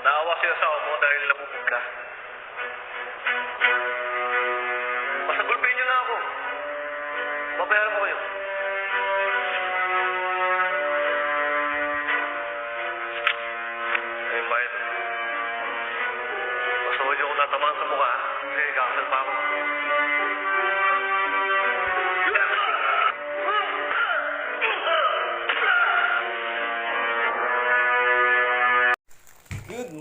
Naawa siya sa mo dahil nabubog ka.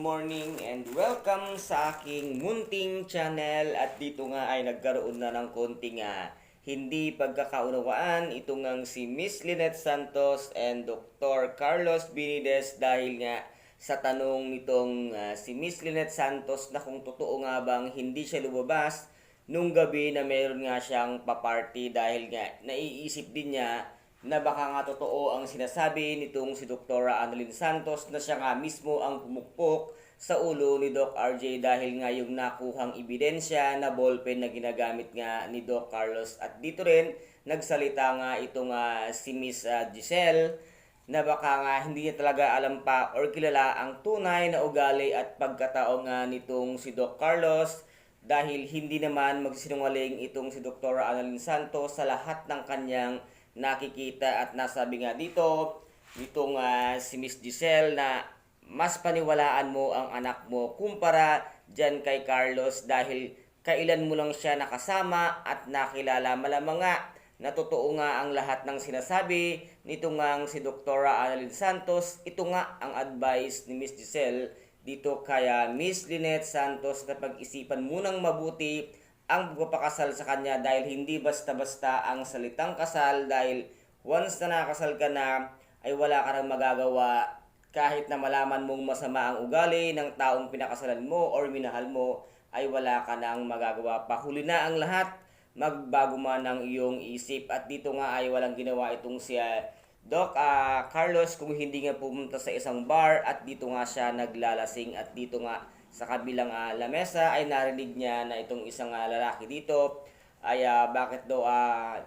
Morning and welcome sa aking munting channel at dito nga ay nagkaroon na ng konting ah, hindi pagkakaunawaan itong ang si Miss Lynette Santos and Dr. Carlos Binides dahil nga sa tanong nitong ah, si Miss Lynette Santos na kung totoo nga bang hindi siya lumabas nung gabi na meron nga siyang paparty dahil nga naiisip din niya na baka nga totoo ang sinasabi nitong si Dr. Annalyn Santos na siya nga mismo ang pumukpok sa ulo ni Doc RJ dahil nga yung nakuhang ebidensya na ballpen na ginagamit nga ni Doc Carlos at dito rin nagsalita nga itong ah, si Miss ah, Giselle na baka nga hindi niya talaga alam pa or kilala ang tunay na ugali at pagkatao nga nitong si Doc Carlos dahil hindi naman magsinungaling itong si Dr. Annalyn Santos sa lahat ng kanyang nakikita at nasabi nga dito nitong ah, si Miss Giselle na mas paniwalaan mo ang anak mo kumpara dyan kay Carlos dahil kailan mo lang siya nakasama at nakilala malamang nga na totoo nga ang lahat ng sinasabi nito nga si Dr. Annalyn Santos ito nga ang advice ni Miss Giselle dito kaya Miss Lynette Santos na pag-isipan munang mabuti ang pagpapakasal sa kanya dahil hindi basta-basta ang salitang kasal dahil once na nakasal ka na ay wala ka nang magagawa kahit na malaman mong masama ang ugali ng taong pinakasalan mo or minahal mo ay wala ka nang magagawa pa. Huli na ang lahat, magbago man ang iyong isip at dito nga ay walang ginawa itong si ah, Doc ah, Carlos kung hindi nga pumunta sa isang bar at dito nga siya naglalasing at dito nga sa kabilang ah, lamesa ay narinig niya na itong isang ah, lalaki dito. Ay ah, bakit daw ah,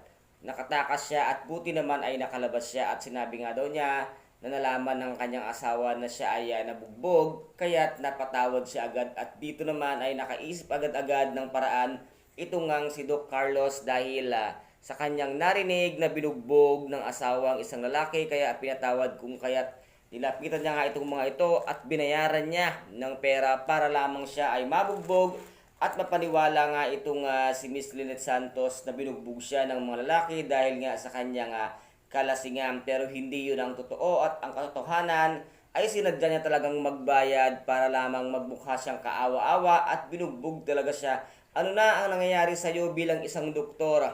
nakatakas siya at buti naman ay nakalabas siya at sinabi nga daw niya na nalaman ng kanyang asawa na siya ay ah, nabugbog kaya't napatawad siya agad at dito naman ay nakaisip agad-agad ng paraan itong ngang si Doc Carlos dahil ah, sa kanyang narinig na binugbog ng asawa ang isang lalaki kaya pinatawad kung kaya't nilapitan niya nga itong mga ito at binayaran niya ng pera para lamang siya ay mabugbog at mapaniwala nga itong ah, si Miss Lynette Santos na binugbog siya ng mga lalaki dahil nga sa kanyang ah, kalasingan pero hindi yun ang totoo at ang katotohanan ay sinadya niya talagang magbayad para lamang magmukha siyang kaawa-awa at binugbog talaga siya. Ano na ang nangyayari sa iyo bilang isang doktor?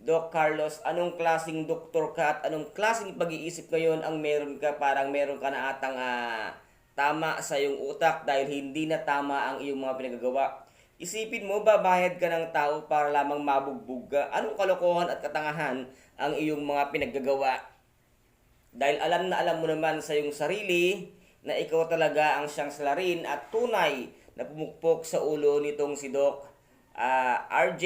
Doc Carlos, anong klasing doktor ka at anong klasing pag-iisip ngayon ang meron ka parang meron ka na atang ah, tama sa iyong utak dahil hindi na tama ang iyong mga pinagagawa. Isipin mo, babayad ka ng tao para lamang mabugbog ka. Anong kalokohan at katangahan ang iyong mga pinaggagawa? Dahil alam na alam mo naman sa iyong sarili na ikaw talaga ang siyang salarin at tunay na pumukpok sa ulo nitong si Doc ah, RJ.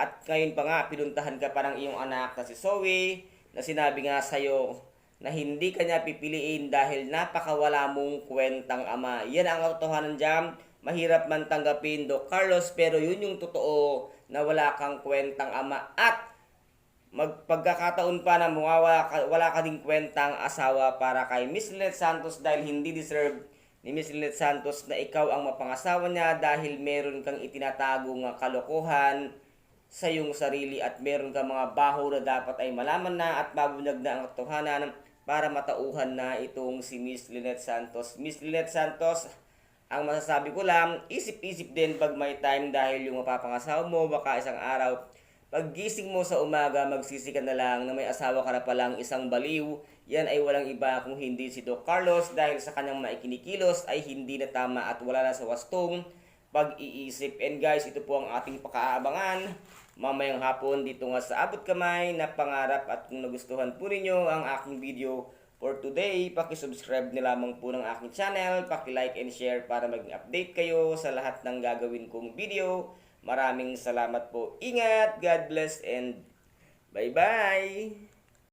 At ngayon pa nga, pinuntahan ka pa ng iyong anak na si Zoe na sinabi nga sa'yo na hindi kanya pipiliin dahil napakawala mong kwentang ama. Yan ang katotohanan dyan. Mahirap man tanggapin, Doc Carlos, pero yun yung totoo na wala kang kwentang ama. At magpagkakataon pa na mawawala ka, wala ka ding kwentang asawa para kay Miss Lynette Santos dahil hindi deserve ni Miss Lynette Santos na ikaw ang mapangasawa niya dahil meron kang itinatagong ah, kalokohan sa iyong sarili at meron kang mga baho na dapat ay malaman na at babunag na ang katotohanan para matauhan na itong si Miss Lynette Santos. Miss Lynette Santos, ang masasabi ko lang, isip-isip din pag may time dahil yung mapapangasawa mo baka isang araw Paggising mo sa umaga, magsisi ka na lang na may asawa ka na palang isang baliw. Yan ay walang iba kung hindi si Doc Carlos dahil sa kanyang maikinikilos ay hindi na tama at wala na sa wastong pag-iisip. And guys, ito po ang ating pakaabangan mamayang hapon dito nga sa abot kamay na pangarap at kung nagustuhan po ninyo ang aking video for today, paki-subscribe na lamang po ng aking channel, paki-like and share para maging update kayo sa lahat ng gagawin kong video. Maraming salamat po. Ingat, God bless and bye-bye!